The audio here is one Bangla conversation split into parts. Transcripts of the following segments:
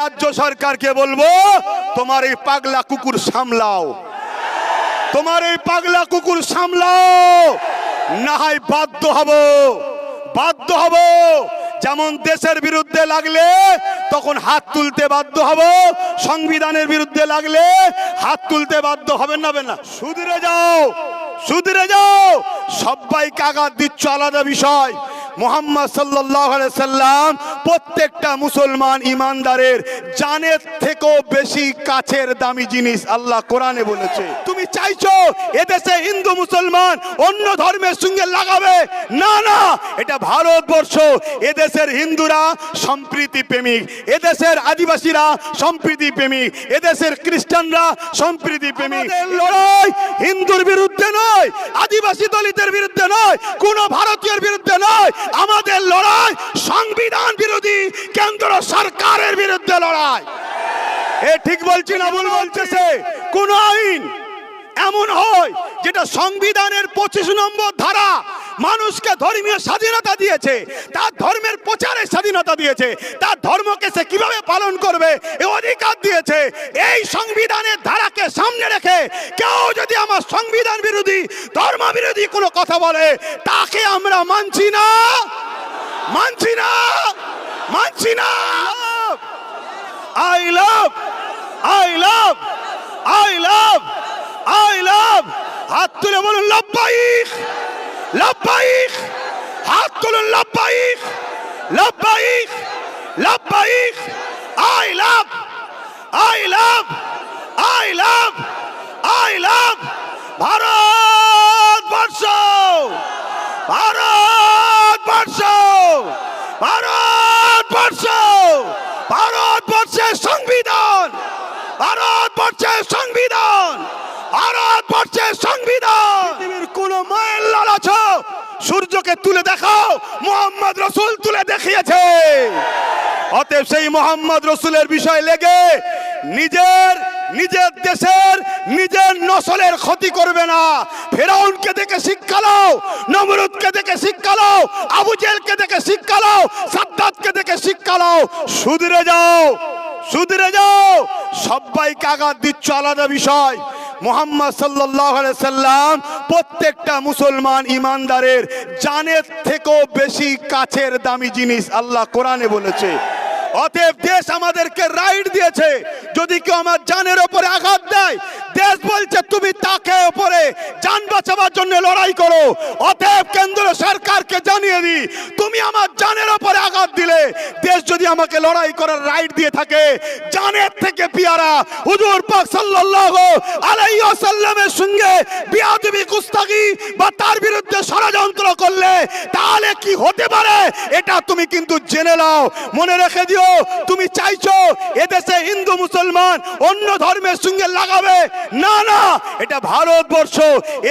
রাজ্য সরকারকে বলব, তোমার এই পাগলা কুকুর সামলাও। তোমার এই পাগলা কুকুর সামলাও। না হয় বাধ্য হব বাধ্য হব। যেমন দেশের বিরুদ্ধে লাগলে, তখন হাত তুলতে বাধ্য হব। সংবিধানের বিরুদ্ধে লাগলে, হাত তুলতে বাধ্য হবেন না না। সুধরে যাও সুধরে যাও। সবাইকে আঘাত দিচ্ছ আলাদা বিষয়। মোহাম্মদ সাল্লাহ সাল্লাম প্রত্যেকটা মুসলমান ইমানদারের জানের থেকেও বেশি কাছের দামি জিনিস আল্লাহ কোরআনে বলেছে। তুমি চাইছো এদেশে হিন্দু মুসলমান অন্য ধর্মের সঙ্গে লাগাবে? না না এটা ভারতবর্ষ। এদেশের হিন্দুরা সম্প্রীতি প্রেমিক। এদেশের আদিবাসীরা সম্প্রীতি প্রেমিক। এদেশের খ্রিস্টানরা সম্প্রীতি প্রেমিক। লড়াই হিন্দুর বিরুদ্ধে নয় আদিবাসী দলিতের বিরুদ্ধে নয় কোন ভারতীয়ের বিরুদ্ধে নয়। আমাদের লড়াই সংবিধান বিরোধী কেন্দ্র সরকারের বিরুদ্ধে লড়াই। এ ঠিক বলছি না, ভুল বলছে সে। কোন আইন এমন হয় যেটা সংবিধানের পঁচিশ নম্বর ধারা মানুষকে ধর্মীয় স্বাধীনতা দিয়েছে, তার ধর্মের প্রচারের স্বাধীনতা দিয়েছে, তার ধর্মকে সে কীভাবে পালন করবে, এ অধিকার দিয়েছে। এই সংবিধানের ধারাকে সামনে রেখে কেউ যদি আমার সংবিধান বিরোধী ধর্ম বিরোধী কোনো কথা বলে, তাকে আমরা মানছি না। মানছি না মানছি না I love I love I love I love হাত তুলে বলুন, লব্বাইক! লব্বাইক! হাত তুলুন, লব্বাইক! লব্বাইক! লব্বাইক! I love I love I love I love Bharatvarsha Bharatvarsha Bharatvarsha, ভারতবর্ষের সংবিধান ভারতবর্ষের সংবিধান ভারতবর্ষের সংবিধান। পৃথিবীর কোন মায়ের লালাছ সূর্যকে তুলে দেখাও, মোহাম্মদ রসুল তুলে দেখিয়েছে। অতএব সেই মোহাম্মদ রসুলের বিষয় লেগে নিজের নিজের দেশের, নিজের নসলের ক্ষতি করবে না। ফেরাউনকে দেখে শিক্ষা লাও নমরুদকে দেখে শিক্ষা লাও আবু জেলকে দেখে শিক্ষা লাও সাদ্দাতকে দেখে শিক্ষা লাও সুধরে যাও সুধরে যাও। সবাইকে আঘাত দিচ্ছ আলাদা বিষয়। মোহাম্মদ সাল্লাহ সাল্লাম প্রত্যেকটা মুসলমান ইমানদারের জানের থেকেও বেশি কাছের দামি জিনিস আল্লাহ কোরআনে বলেছে। অতএব দেশ আমাদেরকে রাইট দিয়েছে। যদি কেউ আমার জানের ওপরে আঘাত দেয়, দেশ বলছে, তুমি তাকে ওপরে জান বাঁচাবার জন্য লড়াই করো। অতএব কেন্দ্র সরকারকে জানিয়ে দিই, তুমি আমার জানের ওপরে আঘাত দিলে, দেশ যদি আমাকে লড়াই করার রাইট দিয়ে থাকে, জানের থেকে পিয়ারা, হুজুর পাক সাল্লাল্লাহু আলাইহি ওয়াসাল্লামের সঙ্গে বিয়াদবি কুস্তাগি বা তার বিরুদ্ধে ষড়যন্ত্র করলে তাহলে কি হতে পারে? এটা তুমি কিন্তু জেনে নাও। মনে রেখে দিও তুমি চাইছো এদেশে হিন্দু, মুসলমান অন্য ধর্মের সঙ্গে লাগাবে। না না, এটা ভারতবর্ষ।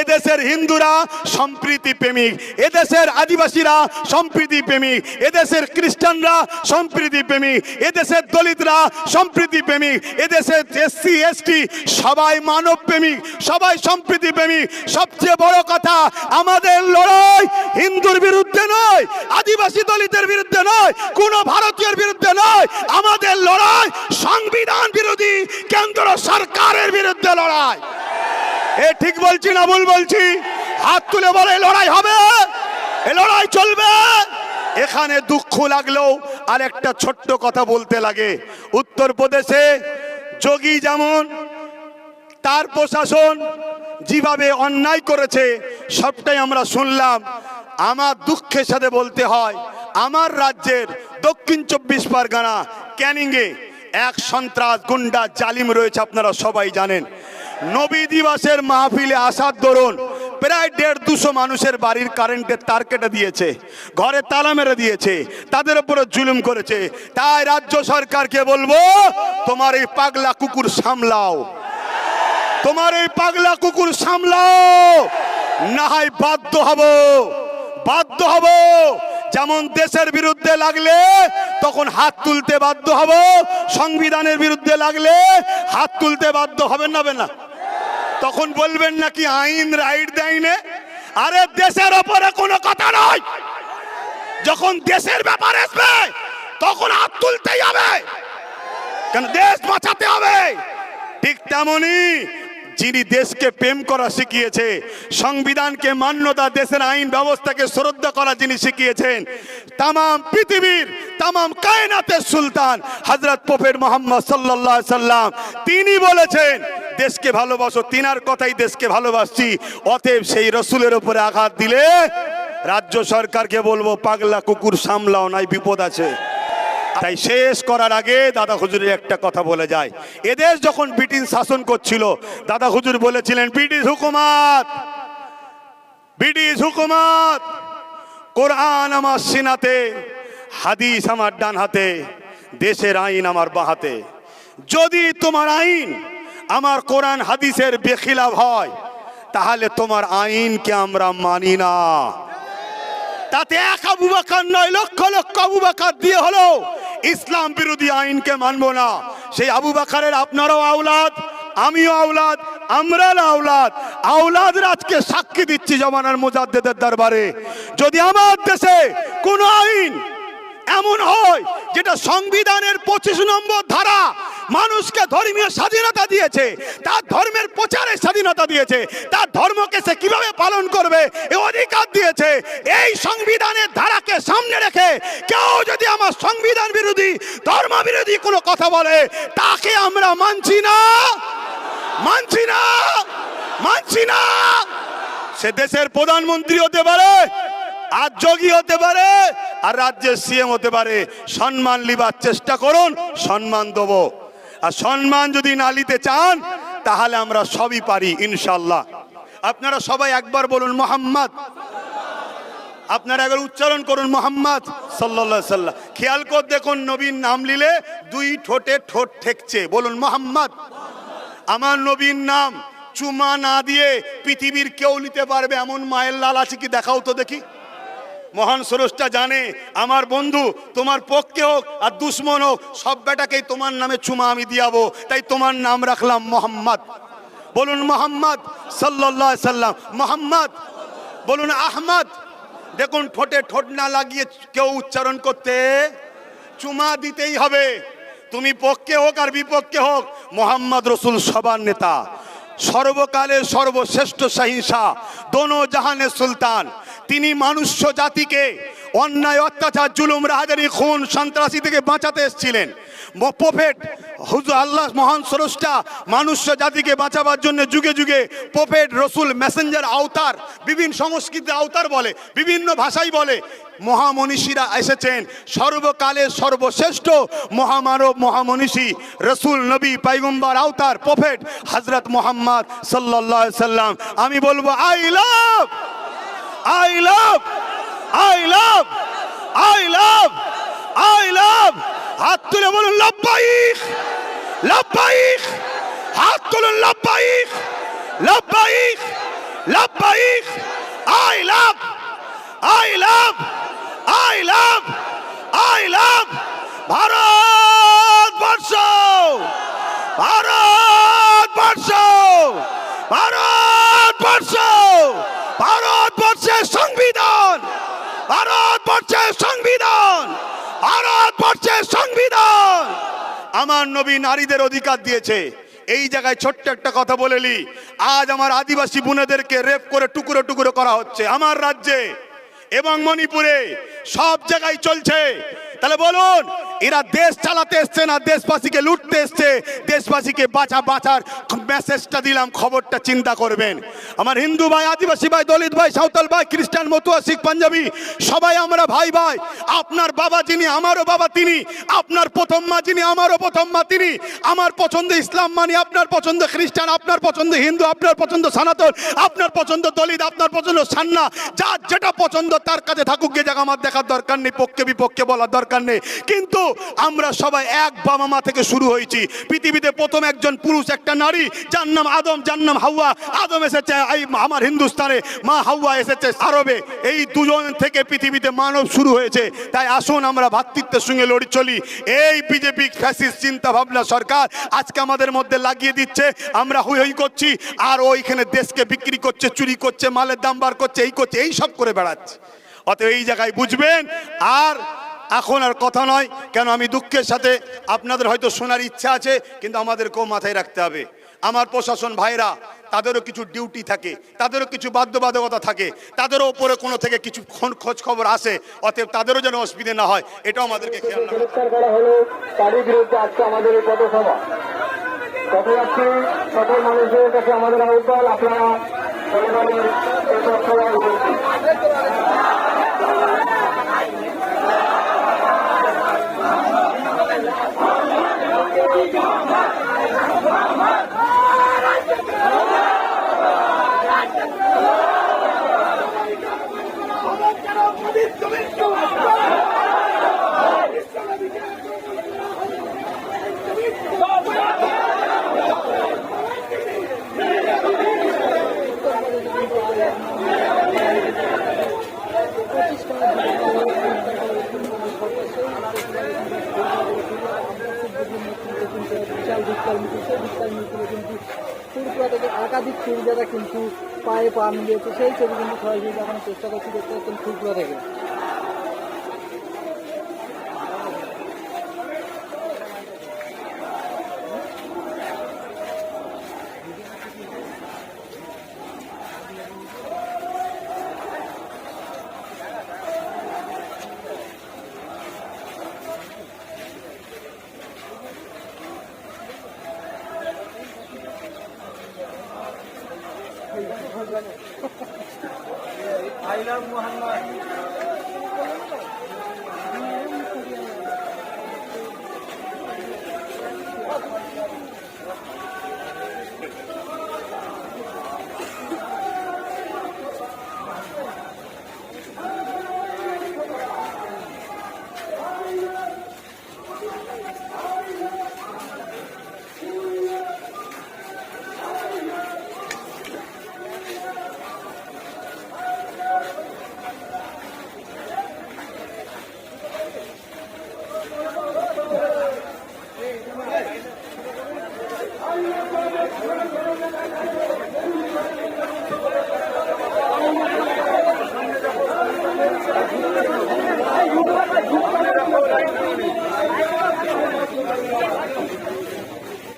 এদেশের হিন্দুরা সম্প্রীতি প্রেমিক, এদেশের আদিবাসীরা সম্প্রীতি প্রেমিক, এদেশের খ্রিস্টানরা সম্প্রীতি প্রেমিক, এদেশের দলিতরা সম্প্রীতি প্রেমিক, এদেশের এসসি, এসটি সবাই মানব প্রেমিক, সবাই সম্প্রীতি প্রেমিক। সবচেয়ে বড় কথা, আমাদের লড়াই হিন্দুর বিরুদ্ধে নয়, আদিবাসী দলিতের বিরুদ্ধে নয়, কোনো ভারতীয়ের বিরুদ্ধে নয়, আমাদের লড়াই সংবিধান বিরোধী, কেন্দ্র সরকারের বিরুদ্ধে লড়াই। এ ঠিক বলছি না ভুল বলছি? হাত তুলে বলে লড়াই হবে? এ লড়াই চলবে? এখানে দুঃখ লাগলেও আর একটা ছোট্ট কথা বলতে লাগে। উত্তরপ্রদেশে যোগী যেমন, তার প্রশাসন যেভাবে অন্যায় করেছে, সবটাই আমরা শুনলাম। আমার দুঃখের সাথে বলতে হয় আমার রাজ্যের দক্ষিণ চব্বিশ পরগনা ক্যানিংয়ে এক সন্ত্রাস গুন্ডা জালিম রয়েছে, আপনারা সবাই জানেন। নবী দিবসের মাহফিলে আসার দরুন প্রায় দেড় দুশো মানুষের বাড়ির কারেন্টের তার কেটে দিয়েছে, ঘরে তালা মেরে দিয়েছে, তাদের উপরে জুলুম করেছে। তাই রাজ্য সরকারকে বলব, তোমার এই পাগলা কুকুর সামলাও। তোমার এই পাগলা কুকুর সামলাও। না হয় বাধ্য হব বাধ্য হব। যেমন দেশের বিরুদ্ধে লাগলে তখন হাত তুলতে বাধ্য হব, সংবিধানের বিরুদ্ধে লাগলে হাত তুলতে বাধ্য হবেন না না তখন বলবেন নাকি আইন রাইট দেয় না? আরে দেশের ওপরে কোনো কথা নয়। যখন দেশের ব্যাপার আসবে, তখন হাত তুলতেই হবে। কেন দেশ বাঁচাতে হবে? ঠিক তেমনি যিনি দেশকে প্রেম করা শিখিয়েছে, সংবিধানকে মান্যতা, দেশের আইন ব্যবস্থাকে শ্রদ্ধা করা যিনি শিখিয়েছেন তাম পৃথিবীর তাম কায়নাতের সুলতান হজরত পোফের মোহাম্মদ সাল্লাহ সাল্লাম। তিনি বলেছেন, দেশকে ভালোবাসো, তিনার কথাই দেশকে ভালোবাসছি, অতএব সেই রসুলের উপরে আঘাত দিলে রাজ্য সরকারকে বলব, পাগলা কুকুর সামলাও, নাই বিপদ আছে। তাই শেষ করার আগে দাদা হুজুরের একটা কথা বলে যায়। এদেশ যখন ব্রিটিশ শাসন করছিল, দাদা হুজুর বলেছিলেন, ব্রিটিশ হুকুমাত ব্রিটিশ হুকুমাত, কোরআন আমার সিনাতে, হাদিস আমার ডান হাতে দেশের আইন আমার বাহাতে। যদি তোমার আইন আমার কোরআন হাদিসের বেখিলাভ হয়, তাহলে তোমার আইনকে আমরা মানি না। তাতে এক আবু বাকার নয়, লক্ষ লক্ষ আবু বাকার দিয়ে হলো ইসলাম বিরোধী আইনকে মানব না। সেই আবু বাকারের আপনারও আওলাদ, আমিও আওলাদ আমরা আওলাদ। আওলাদের আজকে সাক্ষী দিচ্ছি জমানার মোজাদ্দেদের দরবারে। যদি আমার দেশে কোনো আইন এমন হয় যেটা সংবিধানের পঁচিশ নম্বর ধারা মানুষকে ধর্মীয় স্বাধীনতা দিয়েছে। তার ধর্মের প্রচারের স্বাধীনতা দিয়েছে। তার ধর্মকে সে কীভাবে পালন করবে এ অধিকার দিয়েছে। এই সংবিধানের ধারাকে সামনে রেখে কেউ যদি আমার সংবিধান বিরোধী, ধর্ম বিরোধী কোনো কথা বলে, তাকে আমরা মানছি না। মানছি না। মানছি না। সে দেশের প্রধানমন্ত্রী হতে পারে আর যোগী হতে পারে, আর রাজ্যের সিএম হতে পারে। সম্মান লিবার চেষ্টা করুন, সম্মান দেবো। আর সম্মান যদি না নিতে চান, তাহলে আমরা সবই পারি ইনশাল্লাহ আপনারা সবাই একবার বলুন, মোহাম্মদ। আপনারা একবার উচ্চারণ করুন, মোহাম্মদ সাল্লা সাল্লাহ খেয়াল কর দেখুন নবীন নাম নিলে দুই ঠোঁটে ঠোঁট ঠেকছে। বলুন, মোহাম্মদ। আমার নবীর নাম চুমা না দিয়ে পৃথিবীর কেউ নিতে পারবে, এমন মায়ের লাল আছে কি? দেখাও তো দেখি। মহান সরসটা জানে, আমার বন্ধু, তোমার পক্ষে হোক আর দুশ্মন হোক, সব বেটাকেই তোমার নামে চুমা আমি দিয়াবো, তাই তোমার নাম রাখলাম মোহাম্মদ। বলুন মোহাম্মদ সাল্লাহ সাল্লাম, মোহাম্মদ, বলুন আহমদ। দেখুন, ঠোঁটে ঠোঁট না লাগিয়ে কেউ উচ্চারণ করতে চুমা দিতেই হবে। তুমি পক্ষে হোক আর বিপক্ষে হোক, মোহাম্মদ রসুল সবার নেতা। সর্বকালের সর্বশ্রেষ্ঠ সহিংসা দোনো জাহানের সুলতান। তিনি মানুষ্য জাতিকে, অন্যায়, অত্যাচার, জুলুম রাহাজারি খুন, সন্ত্রাসী থেকে বাঁচাতে এসেছিলেন। প্রফেট হুজুর আল্লাহ মহান স্রষ্টা মানুষ্য জাতিকে বাঁচাবার জন্য যুগে যুগে প্রফেট রসুল মেসেঞ্জার আওতার, বিভিন্ন সংস্কৃতি আওতার বলে, বিভিন্ন ভাষাই বলে, মহামনীষীরা এসেছেন। সর্বকালের সর্বশ্রেষ্ঠ মহামানব মহামনীষী রসুল নবী পাইগম্বার আওতার প্রফেট হজরত মোহাম্মদ সাল্লাহ সাল্লাম আমি বলব I love I love I love I love I love হাত তুলে বলুন, লব্বাইক লব্বাইক। হাত তুলুন, লব্বাইক লব্বাইক লব্বাইক। I love I love I love I love Bharatvarsha Bharatvarsha Bharat বর্ষ ভারতবর্ষের সংবিধান। ভারতবর্ষের সংবিধান। ভারতবর্ষের সংবিধান। আমার নবী নারীদের অধিকার দিয়েছে। এই জায়গায় ছোট্ট একটা কথা বলেলি আজ আমার আদিবাসী বোনেদেরকে রেপ করে টুকরো টুকরো করা হচ্ছে আমার রাজ্যে এবং মণিপুরে। সব জায়গায় চলছে। তাহলে বলুন, এরা দেশ চালাতে এসছে না দেশবাসীকে লুটতে এসছে? দেশবাসীকে বাঁচা বাঁচার মেসেজটা দিলাম, খবরটা চিন্তা করবেন। আমার হিন্দু ভাই, আদিবাসী ভাই, দলিত ভাই, সাঁওতাল ভাই, খ্রিস্টান, মতুয়া, শিখ, পাঞ্জাবি, সবাই আমরা ভাই ভাই। আপনার বাবা যিনি, আমারও বাবা তিনি। আপনার প্রথম মা যিনি, আমারও প্রথম মা তিনি। আমার পছন্দ ইসলাম মানি, আপনার পছন্দ খ্রিস্টান, আপনার পছন্দ হিন্দু, আপনার পছন্দ সনাতন, আপনার পছন্দ দলিত, আপনার পছন্দ সান্না। যার যেটা পছন্দ তার কাছে থাকুক গে জায়গা আমার দেখার দরকার নেই, পক্ষে বিপক্ষে বলার দরকার নেই। কিন্তু আমরা সবাই এক বাবা মা থেকে শুরু হয়েছি। পৃথিবীতে প্রথম একজন পুরুষ, একটা নারী যার নাম আদম যার নাম হাওয়া। আদম এসেছে, এই আমার হিন্দুস্তানে, মা হাওয়া এসেছে আরবে। এই দুজন থেকে পৃথিবীতে মানব শুরু হয়েছে। তাই আসুন আমরা ভ্রাতৃত্বের সঙ্গে লড়ি চলি। এই বিজেপি ফ্যাসিস্ট চিন্তা ভাবনা সরকার আজকে আমাদের মধ্যে লাগিয়ে দিচ্ছে। আমরা হই হই করছি, আর ওইখানে দেশকে বিক্রি করছে, চুরি করছে, মালের দাম বার করছে, এই করছে, এই সব করে বেড়াচ্ছে। অতএব এই জায়গায় বুঝবেন, আর এখন আর কথা নয়। কেন আমি দুঃখের সাথে আপনাদের হয়তো শোনার ইচ্ছা আছে, কিন্তু আমাদেরকেও মাথায় রাখতে হবে। আমার প্রশাসন ভাইরা, তাদেরও কিছু ডিউটি থাকে, তাদেরও কিছু বাধ্যবাধকতা থাকে, তাদেরও ওপরে কোনো থেকে কিছু খোঁজ খবর আসে, অতএব তাদেরও যেন অসুবিধে না হয়, এটাও আমাদেরকে খেয়াল। গ্রেপ্তার করা হলো, তারই বিরুদ্ধে আজকে আমাদের এই পথসভা পথযাত্রী সকল মানুষের কাছে আমাদের আহ্বান, আপনারা বিস্তার মিছিল সেই বিস্তার মিছিলে কিন্তু ফুরপুরা থেকে একাধিক সুবিধাটা কিন্তু পায়ে পা মিলিয়েছে, সেই ছবি কিন্তু সরাসরি দেখানোর চেষ্টা করছি দেখতে পাচ্ছেন ফুরপুরা থেকে। السلام